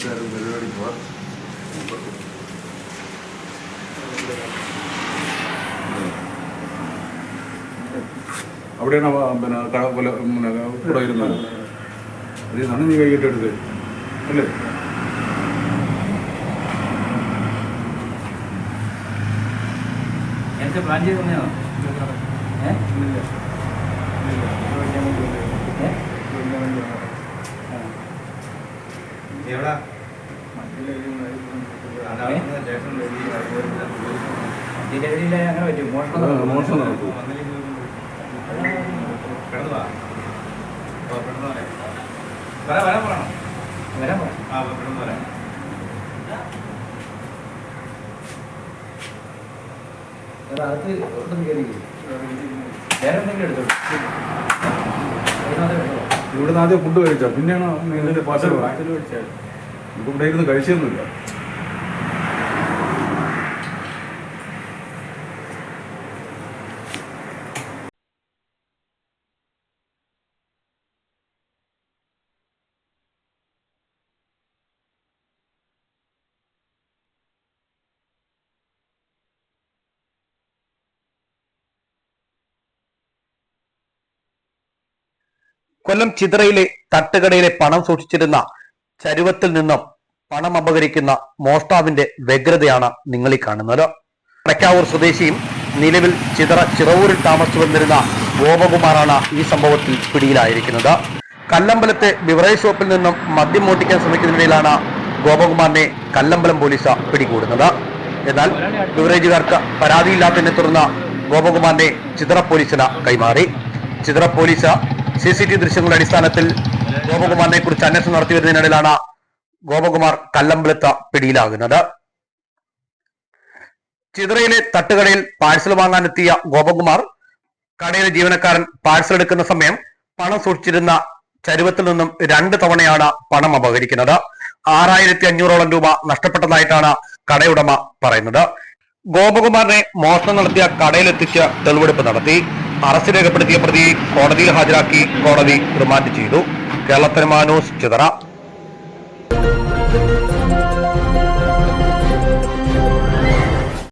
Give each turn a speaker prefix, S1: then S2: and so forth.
S1: എല്ലാവരും പരിപാടി പോവാം അവിടെയാണ് അവ- പിന്നെ കട പോലെ പിന്നെ കൂടെ ഇരുന്നത് അതിൽ നിന്നാണ് നീ കൈകിട്ട് എടുത്തത് അല്ലേ
S2: നേരത്തെ പ്ലാൻ ചെയ്ത് തന്നെയാണോ ഏ?
S3: എവിടാ
S2: അങ്ങനെ പറ്റും മോഷണം
S1: ആ,
S2: നടക്കും.
S1: മോഷണം
S3: വരാൻ പറയണം.
S2: വരാൻ.
S3: ആ, പെട്ടെന്ന് വരാം.
S2: വേറെ അകത്ത് എന്തെങ്കിലും എടുത്തോ അതിനകത്ത് എടുത്തോ.
S1: ഇവിടെ നിന്ന് ആദ്യം ഫുഡ് കഴിച്ചാ? പിന്നെയാണ് നീ ഇതിന്റെ പാർസൽ ഇവിടെ ഇരുന്ന് കഴിച്ചൊന്നുമില്ല.
S4: കൊല്ലം ചിതറയിലെ തട്ടുകടയിലെ പണം സൂക്ഷിച്ചിരുന്ന ചരുവത്തിൽ നിന്നും പണം അപഹരിക്കുന്ന മോഷ്ടാവിന്റെ വ്യഗ്രതയാണ് നിങ്ങൾ ഈ കാണുന്നത്. പ്രക്കാവൂർ സ്വദേശിയും നിലവിൽ ചിതറ ചിറവൂരിൽ താമസിച്ചു വന്നിരുന്ന ഗോപകുമാറാണ് ഈ സംഭവത്തിൽ പിടിയിലായിരിക്കുന്നത്. കല്ലമ്പലത്തെ ബിവറേജ് ഷോപ്പിൽ നിന്നും മദ്യം മോട്ടിക്കാൻ ശ്രമിക്കുന്നതിനിടയിലാണ് ഗോപകുമാറിനെ കല്ലമ്പലം പോലീസ് പിടികൂടുന്നത്. എന്നാൽ ബിവറേജുകാർക്ക് പരാതിയില്ലാത്തതിനെ തുടർന്ന് ഗോപകുമാറിനെ ചിതറ പോലീസിന് കൈമാറി. Chithara police C C T ദൃശ്യങ്ങളുടെ അടിസ്ഥാനത്തിൽ ഗോപകുമാറിനെ കുറിച്ച് അന്വേഷണം നടത്തി വരുന്നതിനിടയിലാണ് ഗോപകുമാർ കല്ലമ്പലത്ത പിടിയിലാകുന്നത്. ചിതറയിലെ തട്ടുകടയിൽ പാഴ്സൽ വാങ്ങാനെത്തിയ ഗോപകുമാർ കടയിലെ ജീവനക്കാരൻ പാഴ്സൽ എടുക്കുന്ന സമയം പണം സൂക്ഷിച്ചിരുന്ന ചരുവത്തിൽ നിന്നും രണ്ട് തവണയാണ് പണം അപഹരിക്കുന്നത്. ആറായിരത്തി അഞ്ഞൂറോളം രൂപ നഷ്ടപ്പെട്ടതായിട്ടാണ് കടയുടമ പറയുന്നത്. ഗോപകുമാറിനെ മോഷണം നടത്തിയ കടയിലെത്തിച്ച് തെളിവെടുപ്പ് നടത്തി. അറസ്റ്റ് രേഖപ്പെടുത്തിയ പ്രതി കോടതിയിൽ ഹാജരാക്കി കോടതി റിമാൻഡ് ചെയ്തു. കേരളത്തിന് മാനോസ് ചിതറ.